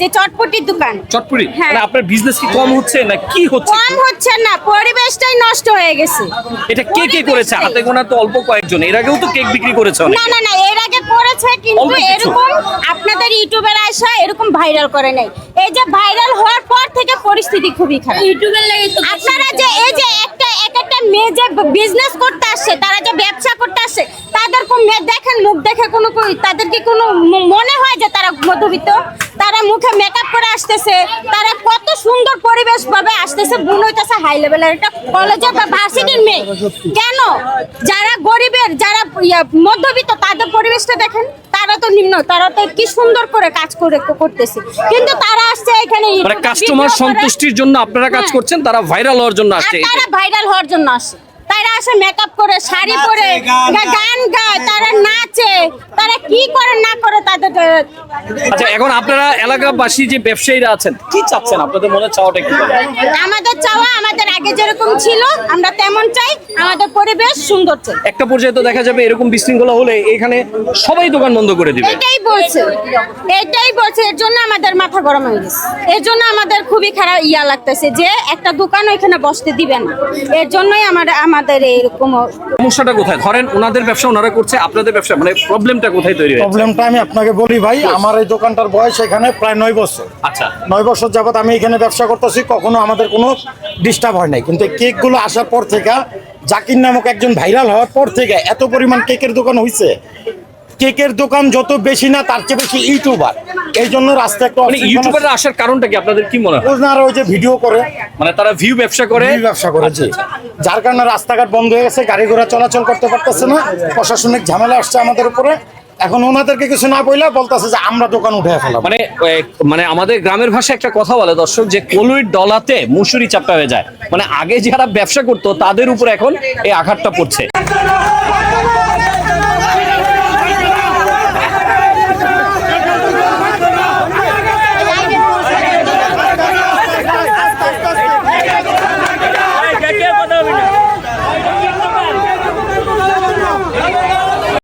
যে চটপটির দোকান। চটপুরি হ্যাঁ। মানে আপনার বিজনেস কি কম হচ্ছে না কি হচ্ছে? কম হচ্ছে না পরিবেশটাই নষ্ট হয়ে গেছে। এটা কে কে করেছে? হাতে গোনা তো অল্প কয়েকজন। এর আগেও তো কেক বিক্রি করেছে না না না এর আগে করেছে কিন্তু এরকম আপনাদের ইউটিউবের আসা এরকম ভাইরাল করে নাই। এই যে ভাইরাল হওয়ার পর থেকে পরিস্থিতি খুবই খারাপ। ইউটিউবের লাগে তো আপনারা যে এই যে একটা এক একটা মেয়ে যে বিজনেস করতে আসছে তারা যে ব্যবসা করতে আসছে তাদের কোন মেয়ে দেখেন মুখ দেখে কোনো কই- তাদের কি কোনো মনে হয় যে তারা মধ্যবিত্ত? তারা মুখে মেকআপ করে আসতেছে তারা কত সুন্দর পরিবেশ ভাবে আসতেছে বুন হইতেছে হাই লেভেলের একটা কলেজের বা ভার্সিটির মেয়ে। কেন? যারা গরিবের যারা মধ্যবিত্ত তাদের পরিবেশটা দেখেন তারা তো নিম্ন তারা তো কি সুন্দর করে কাজ করে করতেছে। কিন্তু তারা আসছে এখানে মানে কাস্টমার video সন্তুষ্টির জন্য আপনারা কাজ হ্যাঁ। করছেন তারা ভাইরাল হওয়ার জন্য আসছে তারা ভাইরাল হওয়ার জন্য আসে। তারা আসে মেকআপ করে শাড়ি পরে গান গায় তারা নাচে। কি করে না করে তাদের আচ্ছা এখন আপনারা এলাকাবাসী যে ব্যবসায়ীরা আছেন কি চাচ্ছেন? আপনাদের মনে চাওয়াটা কি? আমাদের চাওয়া আমাদের আগে যেরকম ছিল আমরা তেমন চাই আমাদের পরিবেশ সুন্দর চাই। একটা পর্যায়ে তো দেখা যাবে এরকম বিশৃঙ্খলা হলে এখানে সবাই দোকান বন্ধ করে দিবে। এটাই বলছে এটাই বলছে এর জন্য আমাদের মাথা গরম হয়ে গেছে। এর জন্য আমাদের খুবই খারাপ ইয়া লাগতেছে যে একটা দোকান ওইখানে বসতে দিবে না। এর জন্যই আমার আমাদের এরকম সমস্যাটা কোথায়? ধরেন ওনাদের ব্যবসা ওনারা করছে আপনাদের ব্যবসা মানে প্রবলেমটা কোথায়? তৈরি হয়েছে। প্রবলেমটা আমি আপনাকে বলি ভাই আমার এই দোকানটার বয়স এখানে প্রায় নয় বছর। আচ্ছা। নয় বছর যাবত আমি এখানে ব্যবসা করতেছি কখনো আমাদের কোনো ডিস্টার্ব হয় নাই। কিন্তু কেকগুলো আসার পর থেকে জাকির নামক একজন ভাইরাল হওয়ার পর থেকে এত পরিমাণ কেকের দোকান হইছে। কেকের দোকান যত বেশি না তার চেয়ে বেশি ইউটিউবার। এই জন্য রাস্তা একটু মানে ইউটিউবাররা আসার কারণটা কি? আপনাদের কি মনে হয়? ওনারা ওই যে ভিডিও করে। মানে তারা ভিউ ব্যবসা করে? ব্যবসা করেছে যার কারণে রাস্তাঘাট বন্ধ হয়ে গেছে গাড়ি ঘোড়া চলাচল করতে পারতেছে না। প্রশাসনিক ঝামেলা আসছে আমাদের উপরে। এখন ওনাদেরকে কিছু না বললে বলতেছে যে আমরা দোকান উঠে ফেলাম মানে মানে আমাদের গ্রামের ভাষায় একটা কথা বলে দর্শক যে কলুইর ডলাতে মুসুরি চাপটা হয়ে যায়। মানে আগে যারা ব্যবসা করতো, তাদের উপর এখন এই আঘাতটা পড়ছে।